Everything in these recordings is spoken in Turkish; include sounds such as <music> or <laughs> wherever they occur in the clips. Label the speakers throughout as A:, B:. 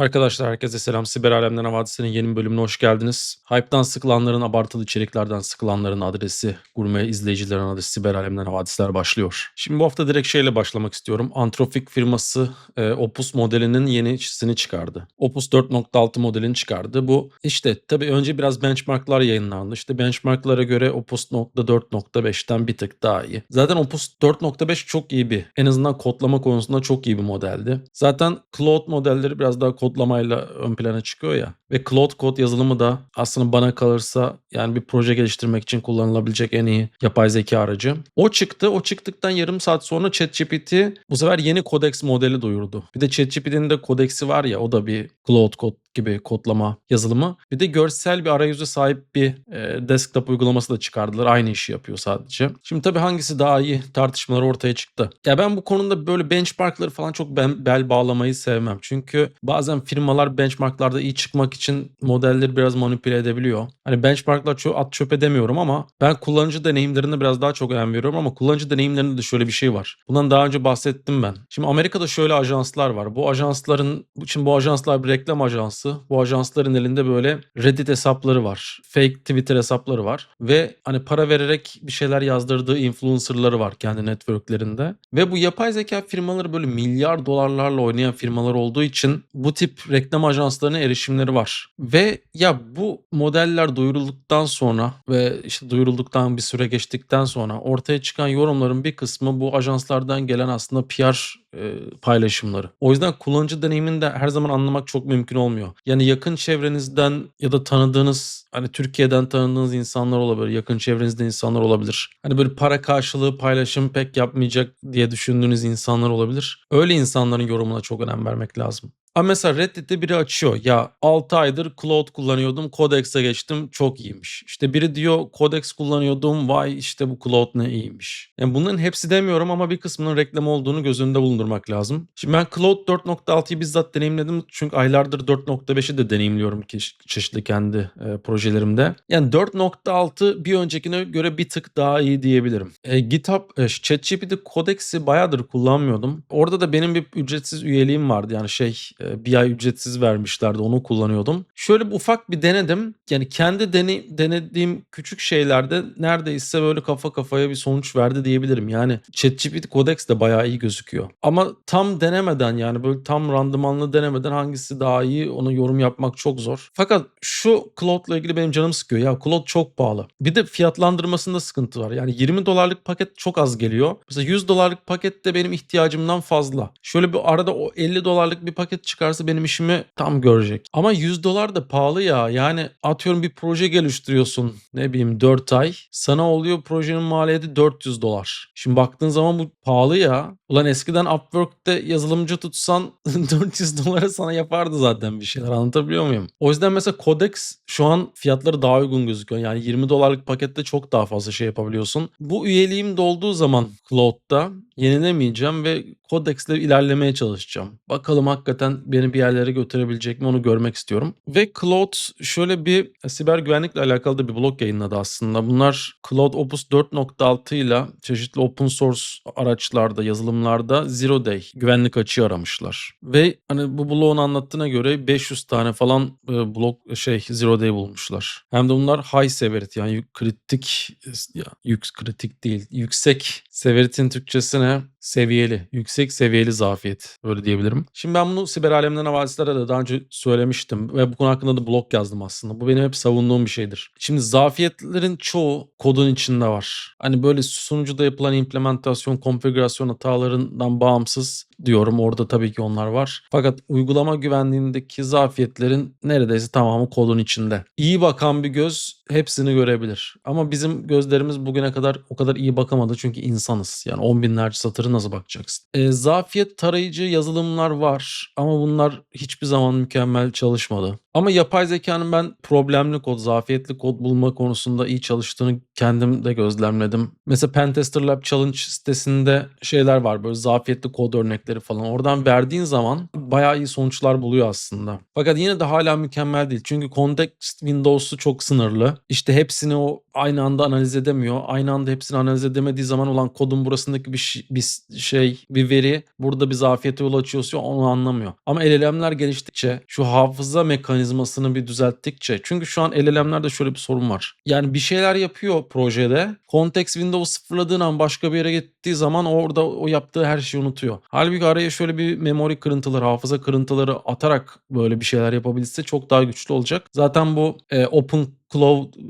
A: Arkadaşlar herkese selam. Siber Alemden Havadisinin yeni bölümüne hoş geldiniz. Hype'dan sıkılanların, abartılı içeriklerden sıkılanların adresi, gurme izleyicilerin adresi Siber Alemden Havadisler başlıyor. Şimdi bu hafta direkt şeyle başlamak istiyorum. Antrofik firması e, Opus modelinin yenisini çıkardı. Opus 4.6 modelini çıkardı. Bu işte tabii önce biraz benchmarklar yayınlandı. İşte benchmarklara göre Opus 4.5'ten bir tık daha iyi. Zaten Opus 4.5 çok iyi bir, en azından kodlama konusunda çok iyi bir modeldi. Zaten Cloud modelleri biraz daha kodlamayla ön plana çıkıyor ya. Ve Cloud Code yazılımı da aslında bana kalırsa yani bir proje geliştirmek için kullanılabilecek en iyi yapay zeka aracı. O çıktı. O çıktıktan yarım saat sonra ChatGPT bu sefer yeni Codex modeli duyurdu. Bir de ChatGPT'nin de Codex'i var ya o da bir Cloud Code gibi kodlama yazılımı. Bir de görsel bir arayüze sahip bir e, desktop uygulaması da çıkardılar. Aynı işi yapıyor sadece. Şimdi tabii hangisi daha iyi tartışmalar ortaya çıktı. Ya ben bu konuda böyle benchmarkları falan çok ben, bel bağlamayı sevmem. Çünkü bazen firmalar benchmarklarda iyi çıkmak için modelleri biraz manipüle edebiliyor. Hani benchmarklar çok at çöp edemiyorum ama ben kullanıcı deneyimlerine biraz daha çok önem veriyorum ama kullanıcı deneyimlerinde de şöyle bir şey var. Bundan daha önce bahsettim ben. Şimdi Amerika'da şöyle ajanslar var. Bu ajansların, şimdi bu ajanslar bir reklam ajansı. Bu ajansların elinde böyle Reddit hesapları var. Fake Twitter hesapları var. Ve hani para vererek bir şeyler yazdırdığı influencerları var kendi networklerinde. Ve bu yapay zeka firmaları böyle milyar dolarlarla oynayan firmalar olduğu için bu tip reklam ajanslarına erişimleri var. Ve ya bu modeller duyurulduktan sonra ve işte duyurulduktan bir süre geçtikten sonra ortaya çıkan yorumların bir kısmı bu ajanslardan gelen aslında PR e, paylaşımları. O yüzden kullanıcı deneyimini de her zaman anlamak çok mümkün olmuyor. Yani yakın çevrenizden ya da tanıdığınız hani Türkiye'den tanıdığınız insanlar olabilir. Yakın çevrenizde insanlar olabilir. Hani böyle para karşılığı paylaşım pek yapmayacak diye düşündüğünüz insanlar olabilir. Öyle insanların yorumuna çok önem vermek lazım. Ama mesela Reddit'te biri açıyor. Ya 6 aydır Cloud kullanıyordum. Codex'e geçtim. Çok iyiymiş. İşte biri diyor Codex kullanıyordum. Vay işte bu Cloud ne iyiymiş. Yani bunların hepsi demiyorum ama bir kısmının reklam olduğunu göz önünde bulundurmak lazım. Şimdi ben Cloud 4.6'yı bizzat deneyimledim. Çünkü aylardır 4.5'i de deneyimliyorum ki çeşitli kendi e, projelerimde. Yani 4.6 bir öncekine göre bir tık daha iyi diyebilirim. E, GitHub, e, ChatGPT Codex'i bayağıdır kullanmıyordum. Orada da benim bir ücretsiz üyeliğim vardı. Yani şey bir ay ücretsiz vermişlerdi. Onu kullanıyordum. Şöyle bir ufak bir denedim. Yani kendi dene, denediğim küçük şeylerde neredeyse böyle kafa kafaya bir sonuç verdi diyebilirim. Yani ChatGPT Codex de bayağı iyi gözüküyor. Ama tam denemeden yani böyle tam randımanlı denemeden hangisi daha iyi onu yorum yapmak çok zor. Fakat şu Cloud'la ilgili benim canım sıkıyor. Ya Cloud çok pahalı. Bir de fiyatlandırmasında sıkıntı var. Yani 20 dolarlık paket çok az geliyor. Mesela 100 dolarlık paket de benim ihtiyacımdan fazla. Şöyle bir arada o 50 dolarlık bir paket çıkarsa benim işimi tam görecek. Ama 100 dolar da pahalı ya. Yani atıyorum bir proje geliştiriyorsun ne bileyim 4 ay. Sana oluyor projenin maliyeti 400 dolar. Şimdi baktığın zaman bu pahalı ya. Ulan eskiden Upwork'te yazılımcı tutsan <laughs> 400 dolara sana yapardı zaten bir şeyler anlatabiliyor muyum? O yüzden mesela Codex şu an fiyatları daha uygun gözüküyor. Yani 20 dolarlık pakette çok daha fazla şey yapabiliyorsun. Bu üyeliğim dolduğu zaman Cloud'da yenilemeyeceğim ve Codex'le ilerlemeye çalışacağım. Bakalım hakikaten beni bir yerlere götürebilecek mi onu görmek istiyorum. Ve Cloud şöyle bir siber güvenlikle alakalı da bir blog yayınladı aslında. Bunlar Cloud Opus 4.6 ile çeşitli open source araçlarda, yazılımlarda Zero Day güvenlik açığı aramışlar. Ve hani bu blogun anlattığına göre 500 tane falan e, blog şey Zero Day bulmuşlar. Hem de bunlar high severity yani kritik ya yük kritik değil. Yüksek severity'nin Türkçesi ne? Seviyeli, yüksek seviyeli zafiyet. Öyle diyebilirim. Şimdi ben bunu siber alemden havadislere de daha önce söylemiştim ve bu konu hakkında da blog yazdım aslında. Bu benim hep savunduğum bir şeydir. Şimdi zafiyetlerin çoğu kodun içinde var. Hani böyle sunucuda yapılan implementasyon, konfigürasyon hatalarından bağımsız diyorum. Orada tabii ki onlar var. Fakat uygulama güvenliğindeki zafiyetlerin neredeyse tamamı kodun içinde. İyi bakan bir göz hepsini görebilir. Ama bizim gözlerimiz bugüne kadar o kadar iyi bakamadı çünkü insanız. Yani on binlerce satırı nasıl bakacaksın? E, zafiyet tarayıcı yazılımlar var ama bunlar hiçbir zaman mükemmel çalışmadı. Ama yapay zekanın ben problemli kod, zafiyetli kod bulma konusunda iyi çalıştığını kendim de gözlemledim. Mesela Pentester Lab Challenge sitesinde şeyler var böyle zafiyetli kod örnekleri falan. Oradan verdiğin zaman bayağı iyi sonuçlar buluyor aslında. Fakat yine de hala mükemmel değil. Çünkü context windows'u çok sınırlı. İşte hepsini o aynı anda analiz edemiyor. Aynı anda hepsini analiz edemediği zaman olan kodun burasındaki bir, ş- bir şey, bir veri burada bir zafiyete yol açıyorsa onu anlamıyor. Ama LLM'ler geliştikçe şu hafıza mekanizmasını bir düzelttikçe çünkü şu an LLM'lerde şöyle bir sorun var. Yani bir şeyler yapıyor projede. Context window sıfırladığın an başka bir yere gittiği zaman orada o yaptığı her şeyi unutuyor. Halbuki araya şöyle bir memori kırıntıları, hafıza kırıntıları atarak böyle bir şeyler yapabilse çok daha güçlü olacak. Zaten bu e, Open Cloud e,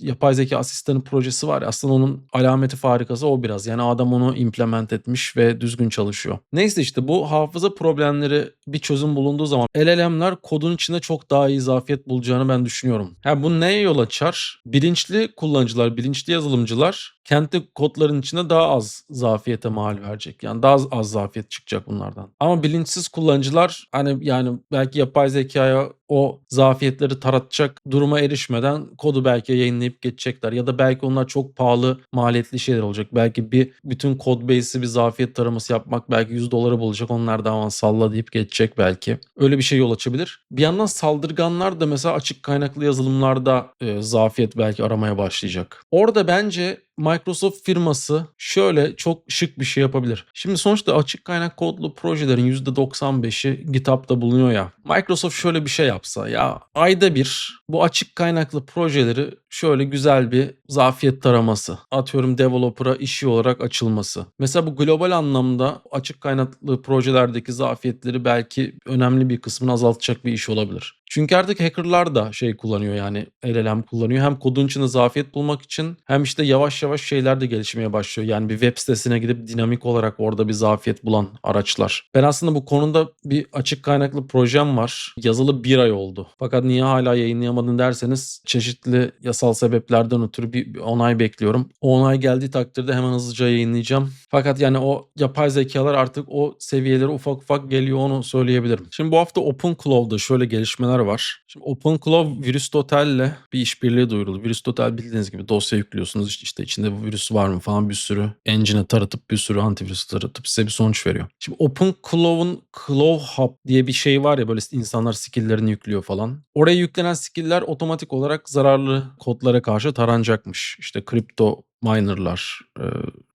A: yapay zeka asistanı projesi var ya aslında onun alameti farikası o biraz. Yani adam onu implement etmiş ve düzgün çalışıyor. Neyse işte bu hafıza problemleri bir çözüm bulunduğu zaman LLM'ler kodun içinde çok daha iyi zafiyet bulacağını ben düşünüyorum. Ha bu neye yol açar? Bilinçli kullanıcılar, bilinçli yazılımcılar kendi kodların içinde daha az zafiyete mal verecek. Yani daha az, az zafiyet çıkacak bunlardan. Ama bilinçsiz kullanıcılar hani yani belki yapay zekaya o zafiyetleri taratacak duruma erişmeden kodu belki yayınlayıp geçecekler. Ya da belki onlar çok pahalı maliyetli şeyler olacak. Belki bir bütün kod base'i bir zafiyet taraması yapmak belki 100 dolara bulacak. Onlar da aman salla deyip geçecek belki. Öyle bir şey yol açabilir. Bir yandan saldırganlar da mesela açık kaynaklı yazılımlarda e, zafiyet belki aramaya başlayacak. Orada bence Microsoft firması şöyle çok şık bir şey yapabilir. Şimdi sonuçta açık kaynak kodlu projelerin %95'i GitHub'da bulunuyor ya. Microsoft şöyle bir şey yapsa ya ayda bir bu açık kaynaklı projeleri şöyle güzel bir zafiyet taraması. Atıyorum developer'a işi olarak açılması. Mesela bu global anlamda açık kaynaklı projelerdeki zafiyetleri belki önemli bir kısmını azaltacak bir iş olabilir. Çünkü artık hackerlar da şey kullanıyor yani LLM kullanıyor. Hem kodun içinde zafiyet bulmak için hem işte yavaş yavaş şeyler de gelişmeye başlıyor. Yani bir web sitesine gidip dinamik olarak orada bir zafiyet bulan araçlar. Ben aslında bu konuda bir açık kaynaklı projem var. Yazılı bir ay oldu. Fakat niye hala yayınlayamadın derseniz çeşitli yasal sebeplerden ötürü bir bir onay bekliyorum. O onay geldiği takdirde hemen hızlıca yayınlayacağım. Fakat yani o yapay zekalar artık o seviyelere ufak ufak geliyor onu söyleyebilirim. Şimdi bu hafta OpenCloud'da şöyle gelişmeler var. Şimdi OpenCloud VirüsTotal'le bir işbirliği duyuruldu. VirüsTotal bildiğiniz gibi dosya yüklüyorsunuz. İşte içinde bu virüs var mı falan bir sürü engine'e taratıp bir sürü antivirüs taratıp size bir sonuç veriyor. Şimdi OpenCloud'un Cloud Hub diye bir şey var ya böyle insanlar skill'lerini yüklüyor falan. Oraya yüklenen skill'ler otomatik olarak zararlı kodlara karşı taranacakmış. İşte kripto minerlar, e,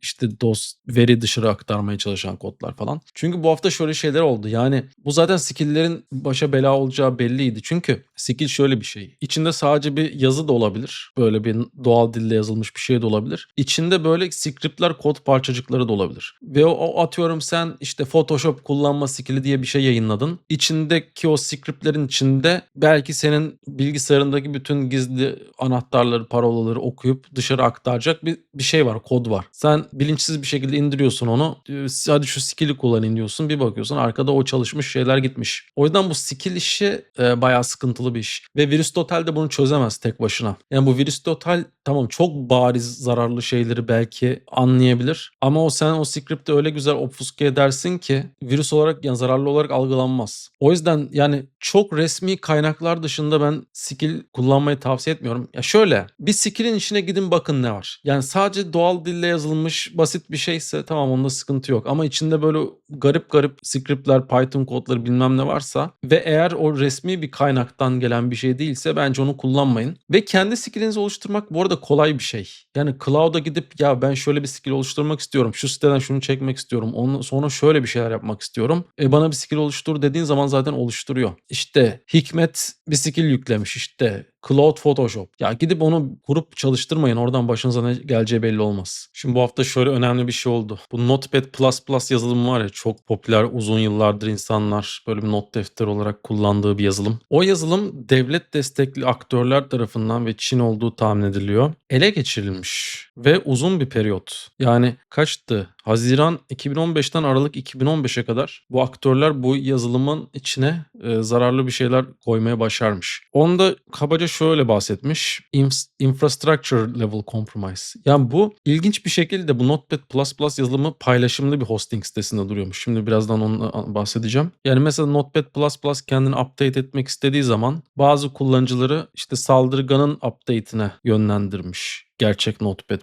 A: işte DOS veri dışarı aktarmaya çalışan kodlar falan. Çünkü bu hafta şöyle şeyler oldu. Yani bu zaten skill'lerin başa bela olacağı belliydi. Çünkü skill şöyle bir şey. İçinde sadece bir yazı da olabilir. Böyle bir doğal dille yazılmış bir şey de olabilir. İçinde böyle scriptler, kod parçacıkları da olabilir. Ve o, o atıyorum sen işte Photoshop kullanma skill'i diye bir şey yayınladın. İçindeki o scriptlerin içinde belki senin bilgisayarındaki bütün gizli anahtarları, parolaları okuyup dışarı aktaracak bir, bir şey var, kod var. Sen bilinçsiz bir şekilde indiriyorsun onu. Ee, Hadi şu skill'i kullanayım diyorsun. Bir bakıyorsun arkada o çalışmış şeyler gitmiş. O yüzden bu skill işi e, bayağı sıkıntılı bir iş. Ve VirüsTotal de bunu çözemez tek başına. Yani bu VirüsTotal tamam çok bariz zararlı şeyleri belki anlayabilir. Ama o sen o script'i öyle güzel obfuske edersin ki virüs olarak yani zararlı olarak algılanmaz. O yüzden yani çok resmi kaynaklar dışında ben skill kullanmayı tavsiye etmiyorum. Ya şöyle bir skill'in içine gidin bakın ne var. Yani sadece doğal dille yazılmış basit bir şeyse tamam onda sıkıntı yok. Ama içinde böyle garip garip scriptler, Python kodları bilmem ne varsa ve eğer o resmi bir kaynaktan gelen bir şey değilse bence onu kullanmayın. Ve kendi skillinizi oluşturmak bu arada kolay bir şey. Yani cloud'a gidip ya ben şöyle bir skill oluşturmak istiyorum. Şu siteden şunu çekmek istiyorum. Onu, sonra şöyle bir şeyler yapmak istiyorum. E bana bir skill oluştur dediğin zaman zaten oluşturuyor. İşte Hikmet bir skill yüklemiş işte Cloud Photoshop. Ya gidip onu kurup çalıştırmayın. Oradan başınıza ne geleceği belli olmaz. Şimdi bu hafta şöyle önemli bir şey oldu. Bu Notepad++ yazılımı var ya çok popüler uzun yıllardır insanlar böyle bir not defteri olarak kullandığı bir yazılım. O yazılım devlet destekli aktörler tarafından ve Çin olduğu tahmin ediliyor. Ele geçirilmiş ve uzun bir periyot. Yani kaçtı? Haziran 2015'ten Aralık 2015'e kadar bu aktörler bu yazılımın içine e, zararlı bir şeyler koymaya başarmış. Onda kabaca şöyle bahsetmiş. Inf- infrastructure level compromise. Yani bu ilginç bir şekilde bu Notepad++ yazılımı paylaşımlı bir hosting sitesinde duruyormuş. Şimdi birazdan ondan bahsedeceğim. Yani mesela Notepad++ kendini update etmek istediği zaman bazı kullanıcıları işte saldırganın update'ine yönlendirmiş. Gerçek Notepad++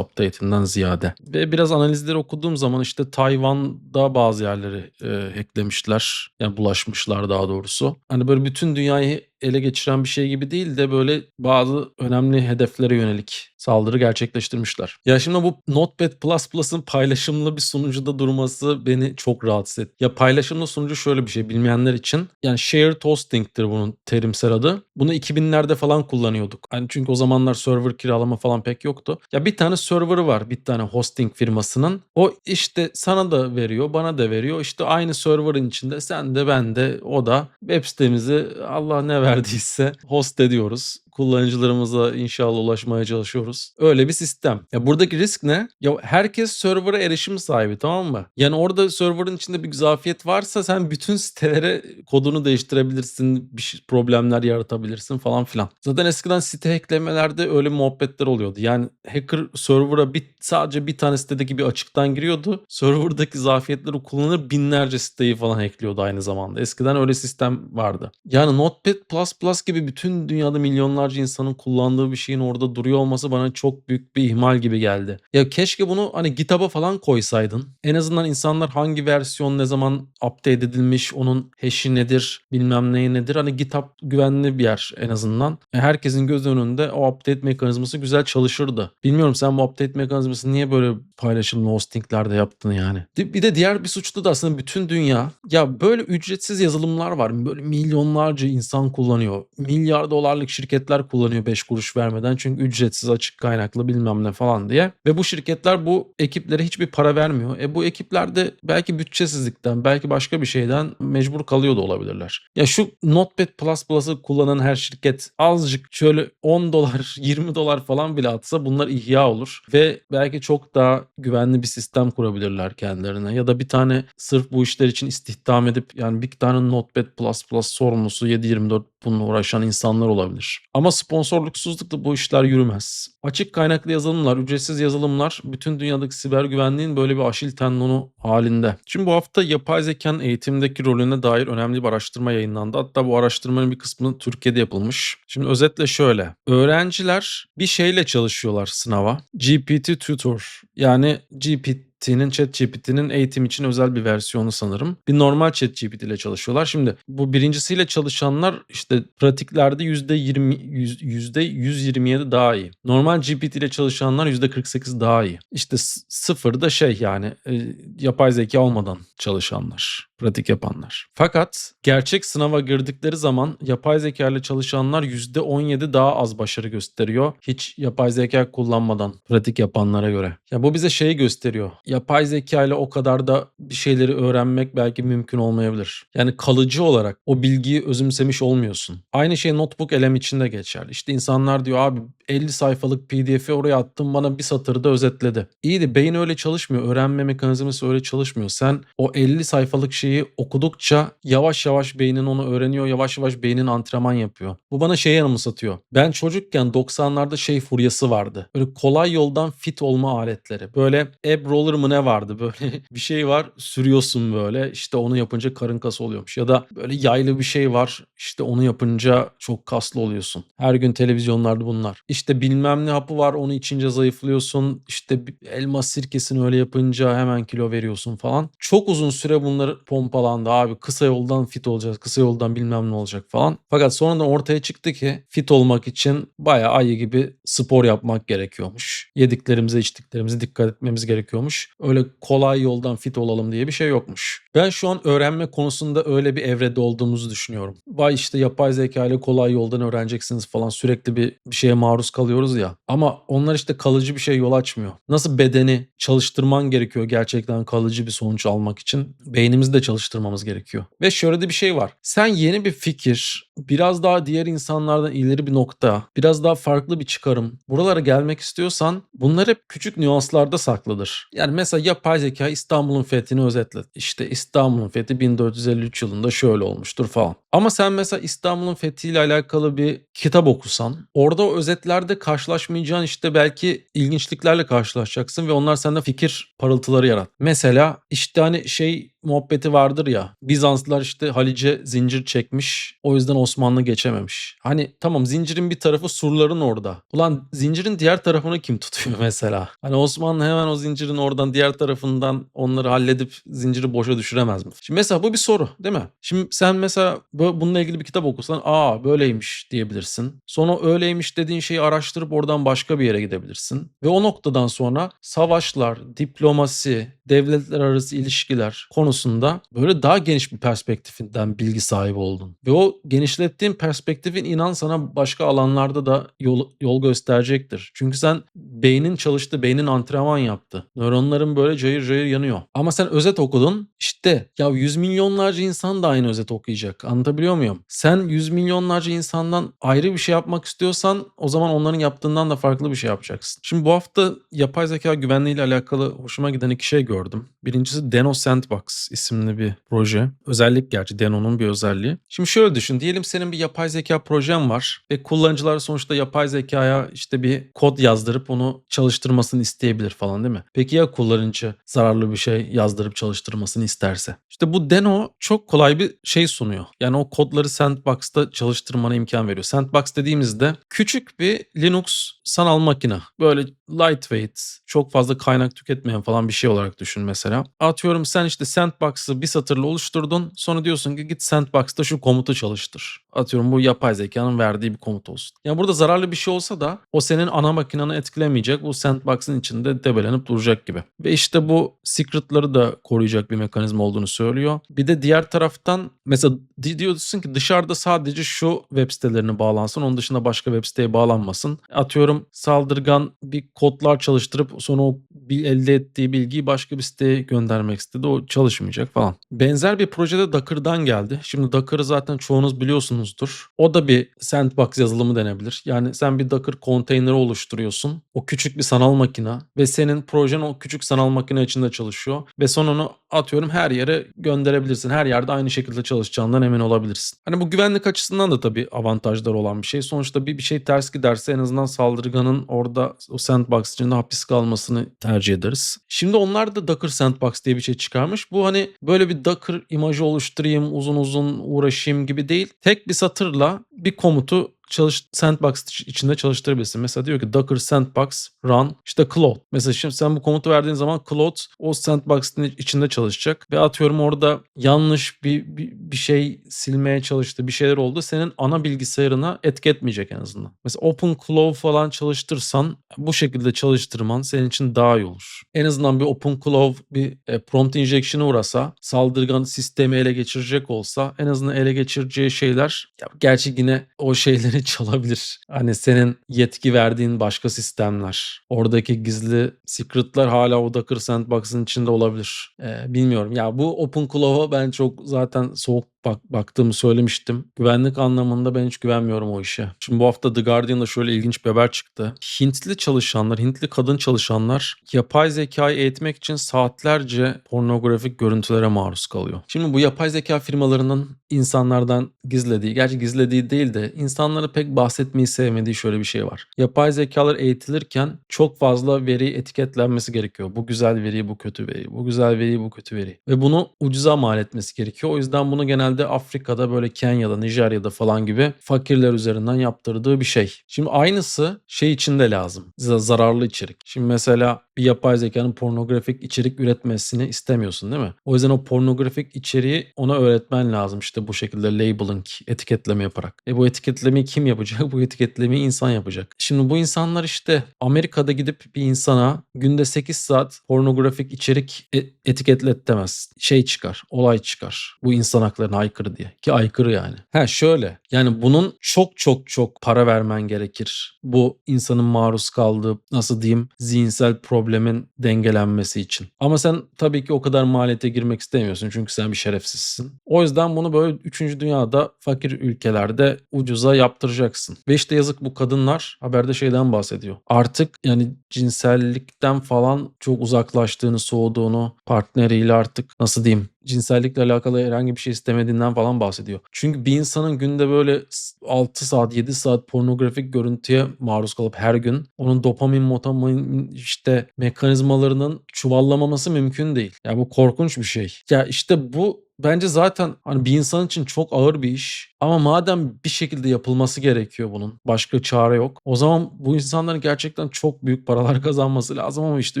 A: update'inden ziyade. Ve biraz analizleri okuduğum zaman işte Tayvan'da bazı yerleri e, hacklemişler. Yani bulaşmışlar daha doğrusu. Hani böyle bütün dünyayı ele geçiren bir şey gibi değil de böyle bazı önemli hedeflere yönelik saldırı gerçekleştirmişler. Ya şimdi bu Notepad++'ın paylaşımlı bir sunucuda durması beni çok rahatsız etti. Ya paylaşımlı sunucu şöyle bir şey bilmeyenler için. Yani shared hosting'tir bunun terimsel adı. Bunu 2000'lerde falan kullanıyorduk. Hani çünkü o zamanlar server kiralama falan pek yoktu. Ya bir tane server'ı var bir tane hosting firmasının. O işte sana da veriyor, bana da veriyor. İşte aynı server'ın içinde sen de ben de o da web sitemizi Allah ne verdiyse host ediyoruz kullanıcılarımıza inşallah ulaşmaya çalışıyoruz. Öyle bir sistem. Ya buradaki risk ne? Ya herkes server'a erişim sahibi tamam mı? Yani orada server'ın içinde bir zafiyet varsa sen bütün sitelere kodunu değiştirebilirsin, bir problemler yaratabilirsin falan filan. Zaten eskiden site hacklemelerde öyle muhabbetler oluyordu. Yani hacker server'a bir, sadece bir tane sitedeki bir açıktan giriyordu. Server'daki zafiyetleri kullanır binlerce siteyi falan hackliyordu aynı zamanda. Eskiden öyle sistem vardı. Yani Notepad++ gibi bütün dünyada milyonlar milyonlarca insanın kullandığı bir şeyin orada duruyor olması bana çok büyük bir ihmal gibi geldi. Ya keşke bunu hani GitHub'a falan koysaydın. En azından insanlar hangi versiyon ne zaman update edilmiş, onun hash'i nedir, bilmem neyi nedir. Hani GitHub güvenli bir yer en azından. E, herkesin göz önünde o update mekanizması güzel çalışırdı. Bilmiyorum sen bu update mekanizması niye böyle paylaşımlı hostinglerde yaptın yani. Bir de diğer bir suçlu da aslında bütün dünya. Ya böyle ücretsiz yazılımlar var. Böyle milyonlarca insan kullanıyor. Milyar dolarlık şirketler şirketler kullanıyor 5 kuruş vermeden çünkü ücretsiz açık kaynaklı bilmem ne falan diye. Ve bu şirketler bu ekiplere hiçbir para vermiyor. E bu ekipler de belki bütçesizlikten belki başka bir şeyden mecbur kalıyor da olabilirler. Ya şu Notepad++'ı kullanan her şirket azıcık şöyle 10 dolar <laughs> 20 dolar falan bile atsa bunlar ihya olur. Ve belki çok daha güvenli bir sistem kurabilirler kendilerine. Ya da bir tane sırf bu işler için istihdam edip yani bir tane Notepad++ sorumlusu 7-24 bununla uğraşan insanlar olabilir. Ama sponsorluksuzlukla bu işler yürümez. Açık kaynaklı yazılımlar, ücretsiz yazılımlar bütün dünyadaki siber güvenliğin böyle bir aşil tendonu halinde. Şimdi bu hafta yapay zekanın eğitimdeki rolüne dair önemli bir araştırma yayınlandı. Hatta bu araştırmanın bir kısmı Türkiye'de yapılmış. Şimdi özetle şöyle. Öğrenciler bir şeyle çalışıyorlar sınava. GPT Tutor yani GPT ChatGPT'nin ChatGPT'nin eğitim için özel bir versiyonu sanırım. Bir normal ChatGPT ile çalışıyorlar. Şimdi bu birincisiyle çalışanlar işte pratiklerde %20 %127 daha iyi. Normal GPT ile çalışanlar %48 daha iyi. İşte sıfır da şey yani e, yapay zeka olmadan çalışanlar pratik yapanlar. Fakat gerçek sınava girdikleri zaman yapay zeka ile çalışanlar %17 daha az başarı gösteriyor. Hiç yapay zeka kullanmadan pratik yapanlara göre. Ya bu bize şeyi gösteriyor. Yapay zeka ile o kadar da bir şeyleri öğrenmek belki mümkün olmayabilir. Yani kalıcı olarak o bilgiyi özümsemiş olmuyorsun. Aynı şey notebook elem içinde geçer. İşte insanlar diyor abi 50 sayfalık pdf'i oraya attım bana bir satırda özetledi. İyi de beyin öyle çalışmıyor. Öğrenme mekanizması öyle çalışmıyor. Sen o 50 sayfalık şeyi okudukça yavaş yavaş beynin onu öğreniyor. Yavaş yavaş beynin antrenman yapıyor. Bu bana şeyi anımsatıyor. Ben çocukken 90'larda şey furyası vardı. Böyle kolay yoldan fit olma aletleri. Böyle ab roller mı ne vardı? Böyle <laughs> bir şey var sürüyorsun böyle. İşte onu yapınca karın kası oluyormuş. Ya da böyle yaylı bir şey var. İşte onu yapınca çok kaslı oluyorsun. Her gün televizyonlarda bunlar. İşte bilmem ne hapı var onu içince zayıflıyorsun. İşte elma sirkesini öyle yapınca hemen kilo veriyorsun falan. Çok uzun süre bunları pompalandı abi. Kısa yoldan fit olacağız. Kısa yoldan bilmem ne olacak falan. Fakat sonradan ortaya çıktı ki fit olmak için bayağı ayı gibi spor yapmak gerekiyormuş. Yediklerimize içtiklerimize dikkat etmemiz gerekiyormuş. Öyle kolay yoldan fit olalım diye bir şey yokmuş. Ben şu an öğrenme konusunda öyle bir evrede olduğumuzu düşünüyorum. Vay işte yapay zeka ile kolay yoldan öğreneceksiniz falan sürekli bir, bir şeye maruz kalıyoruz ya. Ama onlar işte kalıcı bir şey yol açmıyor. Nasıl bedeni çalıştırman gerekiyor gerçekten kalıcı bir sonuç almak için. Beynimizi de çalıştırmamız gerekiyor. Ve şöyle de bir şey var. Sen yeni bir fikir, biraz daha diğer insanlardan ileri bir nokta, biraz daha farklı bir çıkarım. Buralara gelmek istiyorsan bunlar hep küçük nüanslarda saklıdır. Yani mesela yapay zeka İstanbul'un fethini özetledi. İşte İstanbul'un fethi 1453 yılında şöyle olmuştur falan. Ama sen mesela İstanbul'un fethiyle alakalı bir kitap okusan orada o özetlerde karşılaşmayacağın işte belki ilginçliklerle karşılaşacaksın ve onlar sende fikir parıltıları yarat. Mesela işte hani şey muhabbeti vardır ya. Bizanslılar işte Halice zincir çekmiş. O yüzden Osmanlı geçememiş. Hani tamam zincirin bir tarafı surların orada. Ulan zincirin diğer tarafını kim tutuyor <laughs> mesela? Hani Osmanlı hemen o zincirin oradan diğer tarafından onları halledip zinciri boşa düşüremez mi? Şimdi mesela bu bir soru değil mi? Şimdi sen mesela bu- bununla ilgili bir kitap okusan aa böyleymiş diyebilirsin. Sonra öyleymiş dediğin şeyi araştırıp oradan başka bir yere gidebilirsin. Ve o noktadan sonra savaşlar, diplomasi, devletler arası ilişkiler konusunda böyle daha geniş bir perspektifinden bilgi sahibi oldun. Ve o genişlettiğin perspektifin inan sana başka alanlarda da yol, yol gösterecektir. Çünkü sen beynin çalıştı, beynin antrenman yaptı. Nöronların böyle cayır cayır yanıyor. Ama sen özet okudun. İşte ya yüz milyonlarca insan da aynı özet okuyacak. Anlatabiliyor muyum? Sen yüz milyonlarca insandan ayrı bir şey yapmak istiyorsan o zaman onların yaptığından da farklı bir şey yapacaksın. Şimdi bu hafta yapay zeka güvenliği ile alakalı hoşuma giden iki şey gördüm. Birincisi Deno Sandbox isimli bir proje. Özellik gerçi Deno'nun bir özelliği. Şimdi şöyle düşün. Diyelim senin bir yapay zeka projen var ve kullanıcılar sonuçta yapay zekaya işte bir kod yazdırıp onu çalıştırmasını isteyebilir falan değil mi? Peki ya kullanıcı zararlı bir şey yazdırıp çalıştırmasını isterse? İşte bu Deno çok kolay bir şey sunuyor. Yani o kodları Sandbox'ta çalıştırmana imkan veriyor. Sandbox dediğimizde küçük bir Linux sanal makine. Böyle lightweight, çok fazla kaynak tüketmeyen falan bir şey olarak düşün mesela. Atıyorum sen işte Sandbox'ı bir satırla oluşturdun. Sonra diyorsun ki git Sandbox'ta şu komutu çalıştır. Atıyorum bu yapay zekanın verdiği bir komut olsun. Yani burada zararlı bir şey olsa da o senin ana makinanı etkilemeyecek. Bu Sandbox'ın içinde debelenip duracak gibi. Ve işte bu secret'ları da koruyacak bir mekanizma olduğunu söylüyor. Bir de diğer taraftan mesela di- diyorsun ki dışarıda sadece şu web sitelerine bağlansın. Onun dışında başka web siteye bağlanmasın. Atıyorum saldırgan bir kodlar çalıştırıp sonra o elde ettiği bilgiyi başka bir siteye göndermek istedi. O çalışmayacak falan. Benzer bir projede Docker'dan geldi. Şimdi Docker'ı zaten çoğunuz biliyorsunuzdur. O da bir sandbox yazılımı denebilir. Yani sen bir Docker konteyneri oluşturuyorsun. O küçük bir sanal makine ve senin projen o küçük sanal makine içinde çalışıyor. Ve sonra onu atıyorum her yere gönderebilirsin. Her yerde aynı şekilde çalışacağından emin olabilirsin. Hani bu güvenlik açısından da tabii avantajları olan bir şey. Sonuçta bir, bir şey ters giderse en azından saldırganın orada o sandbox içinde hapis kalmasını tercih ederiz. Şimdi onlar da Docker Sandbox diye bir şey çıkarmış. Bu hani böyle bir Docker imajı oluşturayım, uzun uzun uğraşayım gibi değil. Tek bir satırla bir komutu çalış sandbox içinde çalıştırabilirsin. Mesela diyor ki Docker sandbox run işte Cloud. Mesela şimdi sen bu komutu verdiğin zaman Cloud o sandbox'ın içinde çalışacak ve atıyorum orada yanlış bir, bir, bir şey silmeye çalıştı, bir şeyler oldu. Senin ana bilgisayarına etki etmeyecek en azından. Mesela OpenClaw falan çalıştırsan bu şekilde çalıştırman senin için daha iyi olur. En azından bir OpenClaw bir e, prompt injection'a uğrasa, saldırgan sistemi ele geçirecek olsa en azından ele geçireceği şeyler ya gerçi yine o şeyleri çalabilir. Hani senin yetki verdiğin başka sistemler. Oradaki gizli secret'lar hala o Docker Sandbox'ın içinde olabilir. Ee, bilmiyorum. Ya bu OpenClaw'a ben çok zaten soğuk bak, baktığımı söylemiştim. Güvenlik anlamında ben hiç güvenmiyorum o işe. Şimdi bu hafta The Guardian'da şöyle ilginç bir haber çıktı. Hintli çalışanlar, Hintli kadın çalışanlar yapay zekayı eğitmek için saatlerce pornografik görüntülere maruz kalıyor. Şimdi bu yapay zeka firmalarının insanlardan gizlediği, gerçi gizlediği değil de insanlara pek bahsetmeyi sevmediği şöyle bir şey var. Yapay zekalar eğitilirken çok fazla veri etiketlenmesi gerekiyor. Bu güzel veri, bu kötü veri, bu güzel veri, bu kötü veri. Ve bunu ucuza mal etmesi gerekiyor. O yüzden bunu genelde Afrika'da böyle Kenya'da, Nijerya'da falan gibi fakirler üzerinden yaptırdığı bir şey. Şimdi aynısı şey için de lazım. Zararlı içerik. Şimdi mesela bir yapay zekanın pornografik içerik üretmesini istemiyorsun değil mi? O yüzden o pornografik içeriği ona öğretmen lazım işte bu şekilde labeling, etiketleme yaparak. E bu etiketlemeyi kim yapacak? <laughs> Bu etiketlemeyi insan yapacak. Şimdi bu insanlar işte Amerika'da gidip bir insana günde 8 saat pornografik içerik e- etiketlettemez. Şey çıkar, olay çıkar. Bu insan haklarına aykırı diye. Ki aykırı yani. Ha şöyle yani bunun çok çok çok para vermen gerekir. Bu insanın maruz kaldığı nasıl diyeyim zihinsel problemin dengelenmesi için. Ama sen tabii ki o kadar maliyete girmek istemiyorsun çünkü sen bir şerefsizsin. O yüzden bunu böyle 3. dünyada fakir ülkelerde ucuza yaptıracaksın. Ve işte yazık bu kadınlar haberde şeyden bahsediyor. Artık yani cinsellikten falan çok uzaklaştığını, soğuduğunu, partneriyle artık nasıl diyeyim cinsellikle alakalı herhangi bir şey istemediğinden falan bahsediyor. Çünkü bir insanın günde böyle 6 saat 7 saat pornografik görüntüye maruz kalıp her gün onun dopamin motamin işte mekanizmalarının çuvallamaması mümkün değil. Ya bu korkunç bir şey. Ya işte bu bence zaten hani bir insan için çok ağır bir iş. Ama madem bir şekilde yapılması gerekiyor bunun. Başka çare yok. O zaman bu insanların gerçekten çok büyük paralar <laughs> kazanması lazım ama işte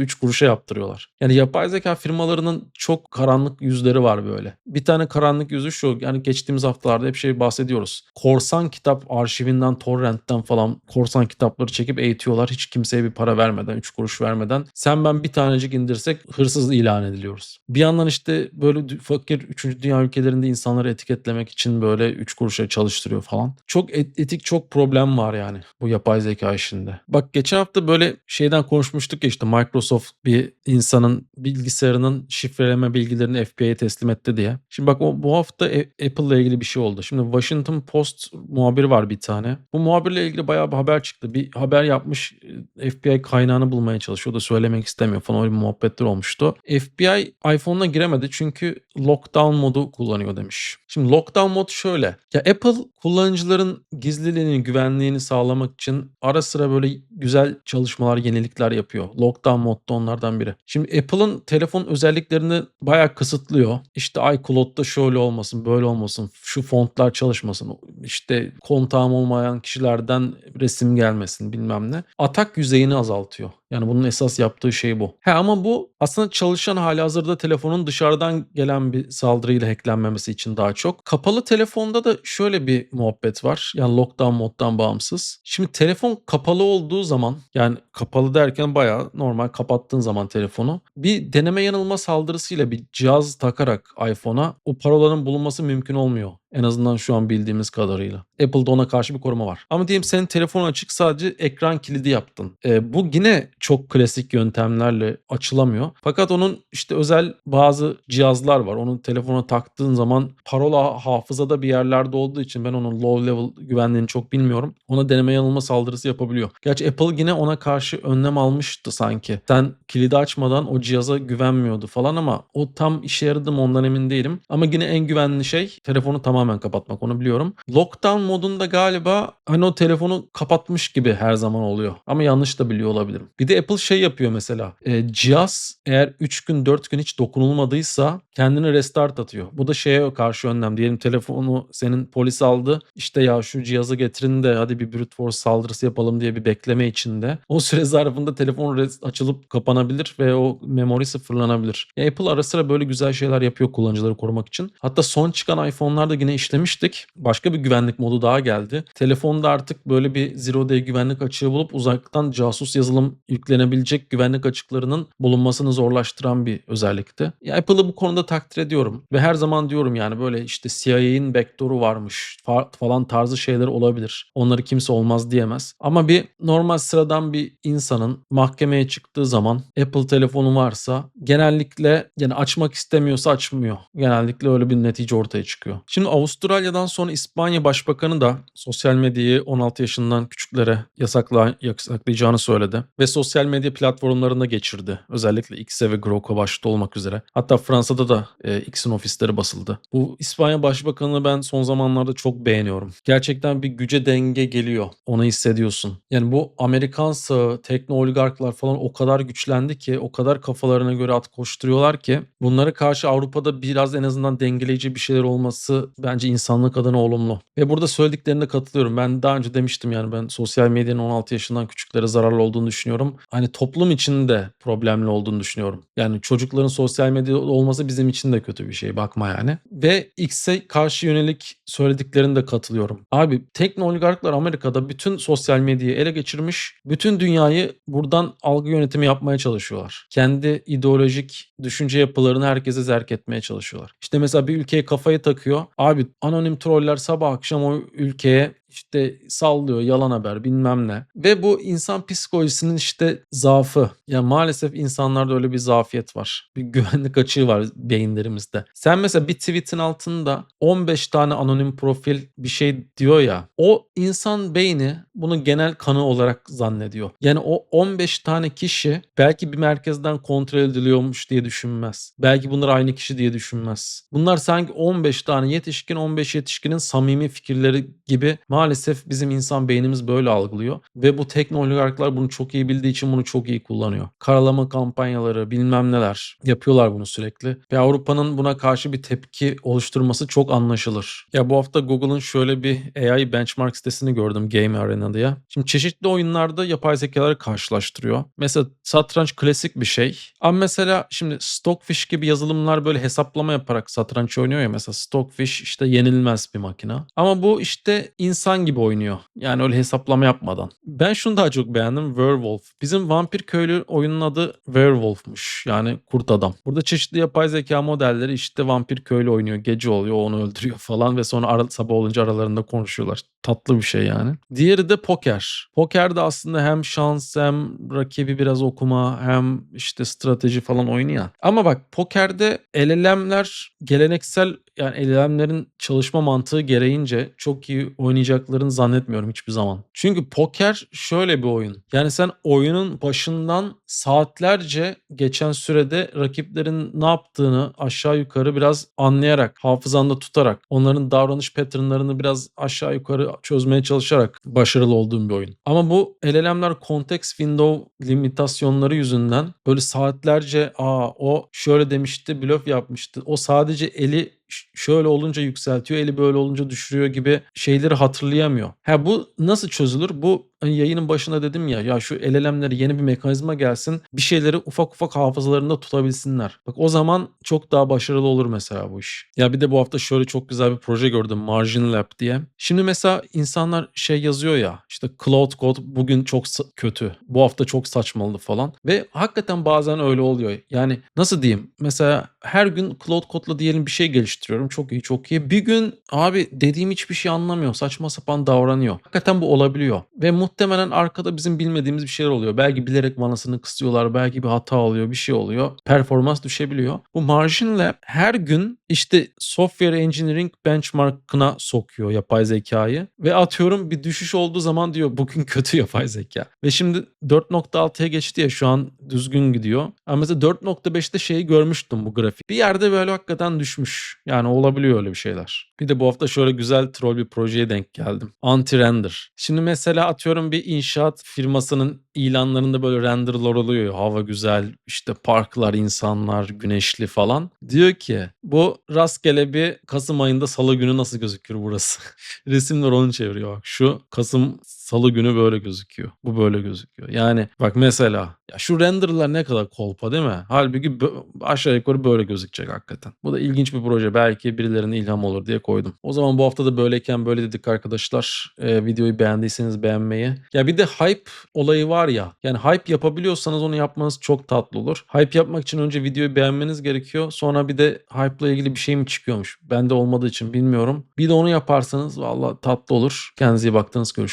A: 3 kuruşa yaptırıyorlar. Yani yapay zeka firmalarının çok karanlık yüzleri var böyle. Bir tane karanlık yüzü şu. Yani geçtiğimiz haftalarda hep şey bahsediyoruz. Korsan kitap arşivinden, torrentten falan korsan kitapları çekip eğitiyorlar. Hiç kimseye bir para vermeden, 3 kuruş vermeden. Sen ben bir tanecik indirsek hırsız ilan ediliyoruz. Bir yandan işte böyle fakir 3. dünya ülkelerinde insanları etiketlemek için böyle 3 kuruşa çalıştırıyor falan. Çok et- etik çok problem var yani bu yapay zeka işinde. Bak geçen hafta böyle şeyden konuşmuştuk ya işte Microsoft bir insanın bilgisayarının şifreleme bilgilerini FBI'ye teslim etti diye. Şimdi bak o, bu hafta Apple ile ilgili bir şey oldu. Şimdi Washington Post muhabiri var bir tane. Bu muhabirle ilgili bayağı bir haber çıktı. Bir haber yapmış e, FBI kaynağını bulmaya çalışıyor da söylemek istemiyor falan öyle bir muhabbetler olmuştu. FBI iPhone'una giremedi çünkü lockdown modu kullanıyor demiş. Şimdi lockdown mod şöyle. Ya Apple kullanıcıların gizliliğini, güvenliğini sağlamak için ara sıra böyle güzel çalışmalar, yenilikler yapıyor. Lockdown mod da onlardan biri. Şimdi Apple'ın telefon özelliklerini bayağı kısıtlıyor. İşte iCloud'da şöyle olmasın, böyle olmasın, şu fontlar çalışmasın, işte kontağım olmayan kişilerden resim gelmesin bilmem ne. Atak yüzeyini azaltıyor. Yani bunun esas yaptığı şey bu. He ama bu aslında çalışan hali hazırda telefonun dışarıdan gelen bir saldırıyla hacklenmemesi için daha çok. Kapalı telefonda da şöyle bir muhabbet var. Yani lockdown moddan bağımsız. Şimdi telefon kapalı olduğu zaman yani kapalı derken bayağı normal kapattığın zaman telefonu bir deneme yanılma saldırısıyla bir cihaz takarak iPhone'a o parolanın bulunması mümkün olmuyor. En azından şu an bildiğimiz kadarıyla. Apple'da ona karşı bir koruma var. Ama diyelim senin telefon açık sadece ekran kilidi yaptın. E, bu yine çok klasik yöntemlerle açılamıyor. Fakat onun işte özel bazı cihazlar var. Onun telefona taktığın zaman parola hafızada bir yerlerde olduğu için ben onun low level güvenliğini çok bilmiyorum. Ona deneme yanılma saldırısı yapabiliyor. Gerçi Apple yine ona karşı önlem almıştı sanki. Sen kilidi açmadan o cihaza güvenmiyordu falan ama o tam işe yaradı mı ondan emin değilim. Ama yine en güvenli şey telefonu tamamen kapatmak onu biliyorum. Lockdown modunda galiba hani o telefonu kapatmış gibi her zaman oluyor. Ama yanlış da biliyor olabilirim. Bir de Apple şey yapıyor mesela. E, cihaz eğer 3 gün 4 gün hiç dokunulmadıysa kendini restart atıyor. Bu da şeye karşı önlem. Diyelim telefonu senin polis aldı. İşte ya şu cihazı getirin de hadi bir brute force saldırısı yapalım diye bir bekleme içinde. <laughs> O süre zarfında telefon açılıp kapanabilir ve o memori sıfırlanabilir. Ya Apple ara sıra böyle güzel şeyler yapıyor kullanıcıları korumak için. Hatta son çıkan iPhone'larda yine işlemiştik. Başka bir güvenlik modu daha geldi. Telefonda artık böyle bir zero day güvenlik açığı bulup uzaktan casus yazılım yüklenebilecek güvenlik açıklarının bulunmasını zorlaştıran bir özellikti. Ya Apple'ı bu konuda takdir ediyorum. Ve her zaman diyorum yani böyle işte CIA'in backdoor'u varmış fa- falan tarzı şeyler olabilir. Onları kimse olmaz diyemez. Ama bir normal sıradan bir insanın mahkemeye çıktığı zaman Apple telefonu varsa genellikle yani açmak istemiyorsa açmıyor. Genellikle öyle bir netice ortaya çıkıyor. Şimdi Avustralya'dan sonra İspanya Başbakanı da sosyal medyayı 16 yaşından küçüklere yasakla, yasaklayacağını söyledi. Ve sosyal medya platformlarında geçirdi. Özellikle X'e ve Grok'a başta olmak üzere. Hatta Fransa'da da e, X'in ofisleri basıldı. Bu İspanya Başbakanı'nı ben son zamanlarda çok beğeniyorum. Gerçekten bir güce denge geliyor. Onu hissediyorsun. Yani bu Amerikan sağı, tekno oligarklar falan o kadar güçlendi ki, o kadar kafalarına göre at koşturuyorlar ki bunlara karşı Avrupa'da biraz en azından dengeleyici bir şeyler olması bence insanlık adına olumlu. Ve burada söylediklerine katılıyorum. Ben daha önce demiştim yani ben sosyal medyanın 16 yaşından küçüklere zararlı olduğunu düşünüyorum. Hani toplum için de problemli olduğunu düşünüyorum. Yani çocukların sosyal medyada olması bizim için de kötü bir şey bakma yani. Ve X'e karşı yönelik söylediklerine de katılıyorum. Abi tekno oligarklar Amerika'da bütün sosyal medyayı ele geçirmiş. Bütün dünyayı buradan algı yönetimi yapmaya çalışıyorlar. Kendi ideolojik düşünce yapılarını herkese zerk etmeye çalışıyorlar. İşte mesela bir ülkeye kafayı takıyor. Abi anonim troller sabah akşam o ülkeye işte sallıyor yalan haber bilmem ne. Ve bu insan psikolojisinin işte zaafı. Ya maalesef insanlarda öyle bir zafiyet var. Bir güvenlik açığı var beyinlerimizde. Sen mesela bir tweetin altında 15 tane anonim profil bir şey diyor ya. O insan beyni bunu genel kanı olarak zannediyor. Yani o 15 tane kişi belki bir merkezden kontrol ediliyormuş diye düşünmez. Belki bunlar aynı kişi diye düşünmez. Bunlar sanki 15 tane yetişkin 15 yetişkinin samimi fikirleri gibi maalesef bizim insan beynimiz böyle algılıyor. Ve bu teknolojikler bunu çok iyi bildiği için bunu çok iyi kullanıyor. Karalama kampanyaları bilmem neler yapıyorlar bunu sürekli. Ve Avrupa'nın buna karşı bir tepki oluşturması çok anlaşılır. Ya bu hafta Google'ın şöyle bir AI benchmark sitesini gördüm Game Arena diye. Şimdi çeşitli oyunlarda yapay zekaları karşılaştırıyor. Mesela satranç klasik bir şey. Ama mesela şimdi Stockfish gibi yazılımlar böyle hesaplama yaparak satranç oynuyor ya. Mesela Stockfish işte yenilmez bir makine. Ama bu işte insan gibi oynuyor. Yani öyle hesaplama yapmadan. Ben şunu daha çok beğendim. Werewolf. Bizim vampir köylü oyunun adı Werewolf'muş. Yani kurt adam. Burada çeşitli yapay zeka modelleri işte vampir köylü oynuyor. Gece oluyor onu öldürüyor falan ve sonra ara, sabah olunca aralarında konuşuyorlar. Tatlı bir şey yani. Diğeri de poker. Poker de aslında hem şans hem rakibi biraz okuma hem işte strateji falan oyunu ya. Ama bak pokerde LLM'ler geleneksel yani LLM'lerin çalışma mantığı gereğince çok iyi oynayacaklarını zannetmiyorum hiçbir zaman. Çünkü poker şöyle bir oyun. Yani sen oyunun başından saatlerce geçen sürede rakiplerin ne yaptığını aşağı yukarı biraz anlayarak, hafızanda tutarak, onların davranış patternlarını biraz aşağı yukarı çözmeye çalışarak başarılı olduğun bir oyun. Ama bu LLM'ler context window limitasyonları yüzünden böyle saatlerce aa o şöyle demişti, blöf yapmıştı. O sadece eli şöyle olunca yükseltiyor, eli böyle olunca düşürüyor gibi şeyleri hatırlayamıyor. Ha bu nasıl çözülür? Bu hani yayının başında dedim ya ya şu LLM'lere yeni bir mekanizma gelsin. Bir şeyleri ufak ufak hafızalarında tutabilsinler. Bak o zaman çok daha başarılı olur mesela bu iş. Ya bir de bu hafta şöyle çok güzel bir proje gördüm. Margin Lab diye. Şimdi mesela insanlar şey yazıyor ya işte Cloud Code bugün çok kötü. Bu hafta çok saçmaladı falan. Ve hakikaten bazen öyle oluyor. Yani nasıl diyeyim? Mesela her gün Cloud Code'la diyelim bir şey geliştiriyorum. Çok iyi çok iyi. Bir gün abi dediğim hiçbir şey anlamıyor. Saçma sapan davranıyor. Hakikaten bu olabiliyor. Ve muhtemelen arkada bizim bilmediğimiz bir şeyler oluyor. Belki bilerek manasını kısıyorlar. Belki bir hata oluyor. Bir şey oluyor. Performans düşebiliyor. Bu Margin Lab her gün işte software engineering benchmark'ına sokuyor yapay zekayı. Ve atıyorum bir düşüş olduğu zaman diyor bugün <laughs> kötü yapay zeka. Ve şimdi 4.6'ya geçti ya şu an düzgün gidiyor. Ama mesela 4.5'te şeyi görmüştüm bu grafik. Bir yerde böyle hakikaten düşmüş. Yani olabiliyor öyle bir şeyler. Bir de bu hafta şöyle güzel troll bir projeye denk geldim. Anti-render. Şimdi mesela atıyorum bir inşaat firmasının ilanlarında böyle renderlar oluyor. Hava güzel, işte parklar, insanlar, güneşli falan. Diyor ki bu rastgele bir Kasım ayında salı günü nasıl gözükür burası? <laughs> Resimler onu çeviriyor. Bak şu Kasım salı günü böyle gözüküyor. Bu böyle gözüküyor. Yani bak mesela ya şu renderlar ne kadar kolpa değil mi? Halbuki aşağı yukarı böyle gözükecek hakikaten. Bu da ilginç bir proje. Belki birilerine ilham olur diye koydum. O zaman bu hafta da böyleyken böyle dedik arkadaşlar. Ee, videoyu beğendiyseniz beğenmeyi. Ya bir de hype olayı var ya. Yani hype yapabiliyorsanız onu yapmanız çok tatlı olur. Hype yapmak için önce videoyu beğenmeniz gerekiyor. Sonra bir de hype ile ilgili bir şey mi çıkıyormuş? Bende olmadığı için bilmiyorum. Bir de onu yaparsanız valla tatlı olur. Kendinize iyi baktınız. Görüştük.